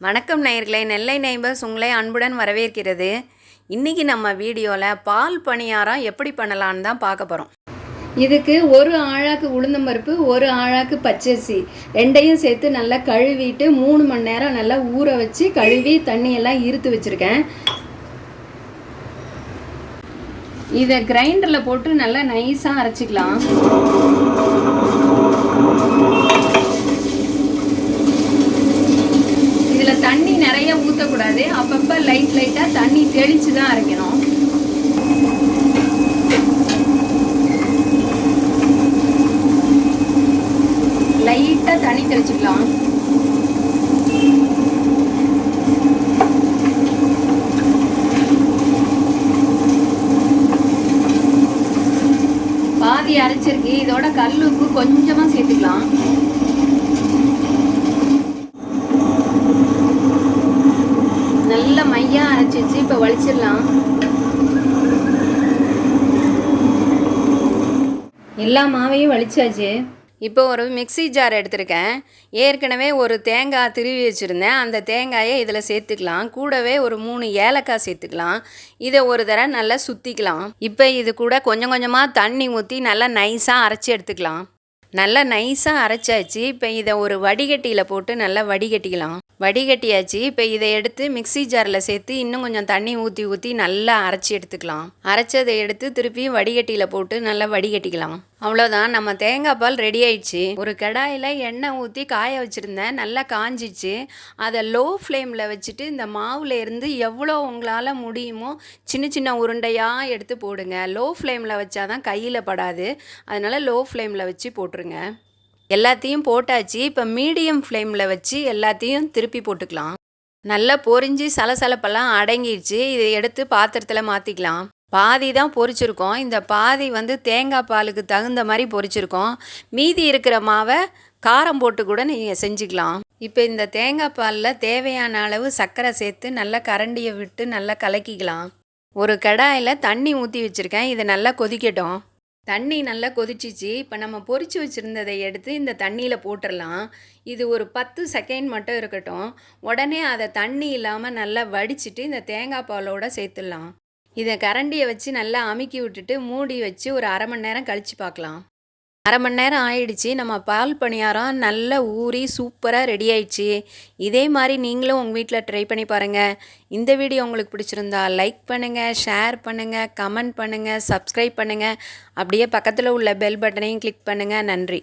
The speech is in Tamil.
வணக்கம் நேயர்களே. நெல்லை நெய்பர்ஸ் உங்களை அன்புடன் வரவேற்கிறது. இன்றைக்கி நம்ம வீடியோவில் பால் பணியாரம் எப்படி பண்ணலான்னு தான் பார்க்க போகிறோம் இதுக்கு ஒரு ஆழாக்கு உளுந்தம்பருப்பு ஒரு ஆழாக்கு பச்சரிசி ரெண்டையும் சேர்த்து நல்லா கழுவிட்டு மூணு மணி நேரம் நல்லா ஊற வச்சு கழுவி தண்ணியெல்லாம் இருத்து வச்சுருக்கேன். இதை கிரைண்டரில் போட்டு நல்லா நைஸாக அரைச்சிக்கலாம் இதில் தண்ணி நிறைய ஊற்றக்கூடாது அப்பப்போ லைட் லைட்டாக தண்ணி தெளித்து தான் அரைக்கணும். லைட்டாக தண்ணி தெளிச்சுக்கலாம். பாதி அரைச்சிருக்கு. இதோட கல் உப்பு கொஞ்சமாக சேர்த்துக்கலாம். நல்ல மையா இப்போ வலிச்சிடலாம். எல்லா மாவையும் வலிச்சாச்சு. இப்போ ஒரு மிக்ஸி ஜார் எடுத்திருக்கேன். ஏற்கனவே ஒரு தேங்காய் திருவி வச்சுருந்தேன். அந்த தேங்காயை இதில் சேர்த்துக்கலாம். கூடவே ஒரு மூணு ஏலக்காய் சேர்த்துக்கலாம். இதை ஒரு தடவை நல்லா சுற்றிக்கலாம் இப்போ இது கூட கொஞ்சம் கொஞ்சமாக தண்ணி ஊற்றி நல்லா நைஸாக அரைச்சி எடுத்துக்கலாம். நல்லா நைஸாக அரைச்சாச்சு. இப்போ இதை ஒரு வடிகட்டியில் போட்டு நல்லா வடிகட்டிக்கலாம். வடிகட்டியாச்சு. இப்போ இதை எடுத்து மிக்ஸி ஜாரில் சேர்த்து இன்னும் கொஞ்சம் தண்ணி ஊற்றி ஊற்றி நல்லா அரைச்சி எடுத்துக்கலாம். அரைச்சதை எடுத்து திருப்பி வடிகட்டியில் போட்டு நல்லா வடிகட்டிக்கலாம். அவ்வளோதான் நம்ம தேங்காய் பால் ரெடி ஆயிடுச்சு. ஒரு கடாயில் எண்ணெய் ஊற்றி காய வச்சுருந்தேன். நல்லா காஞ்சிச்சு. அதை லோ ஃப்ளேமில் வச்சுட்டு இந்த மாவில் இருந்து எவ்வளோ உங்களால் முடியுமோ சின்ன சின்ன உருண்டையாக எடுத்து போடுங்க. லோ ஃப்ளேமில் வச்சாதான் கையில் படாது. அதனால் லோ ஃப்ளேமில் வச்சு போட்டுருங்க. எல்லாத்தையும் போட்டாச்சு. இப்போ மீடியம் ஃப்ளேமில் வச்சு எல்லாத்தையும் திருப்பி போட்டுக்கலாம். நல்லா பொரிஞ்சு சலசலப்பெல்லாம் அடங்கிடுச்சு. இதை எடுத்து பாத்திரத்தில் மாற்றிக்கலாம் பாதி தான் பொரிச்சிருக்கோம். இந்த பாதி வந்து தேங்காய் பாலுக்கு தகுந்த மாதிரி பொரிச்சிருக்கோம். மீதி இருக்கிற மாவை காரம் போட்டு கூட நீங்கள் செஞ்சுக்கலாம். இப்போ இந்த தேங்காய் பாலில் தேவையான அளவு சர்க்கரை சேர்த்து நல்லா கரண்டியை விட்டு நல்லா கலக்கிக்கலாம். ஒரு கடாயில் தண்ணி ஊற்றி வச்சுருக்கேன். இதை நல்லா கொதிக்கட்டும். தண்ணி நல்லா கொதிச்சிச்சு. இப்போ நம்ம பொறிச்சு வச்சுருந்ததை எடுத்து இந்த தண்ணியில் போட்டுடலாம் இது ஒரு பத்து செகண்ட் மட்டும் இருக்கட்டும். உடனே அதை தண்ணி இல்லாமல் நல்லா வடிச்சிட்டு இந்த தேங்காய் பாலோடு சேர்த்துடலாம். இதை கரண்டியை வச்சு நல்லா அமுக்கி விட்டுட்டு மூடி வச்சு ஒரு அரை மணி நேரம் கழித்து பார்க்கலாம் அரை மணி நேரம் ஆயிடுச்சு. நம்ம பால் பணியாரம் நல்லா ஊறி சூப்பராக ரெடி ஆயிடுச்சு. இதே மாதிரி நீங்களும் உங்கள் வீட்டில் ட்ரை பண்ணி பாருங்கள் இந்த வீடியோ உங்களுக்கு பிடிச்சிருந்தா லைக் பண்ணுங்கள் ஷேர் பண்ணுங்கள் கமெண்ட் பண்ணுங்கள் சப்ஸ்கிரைப் பண்ணுங்கள் அப்படியே பக்கத்தில் உள்ள பெல் பட்டனையும் கிளிக் பண்ணுங்கள் நன்றி.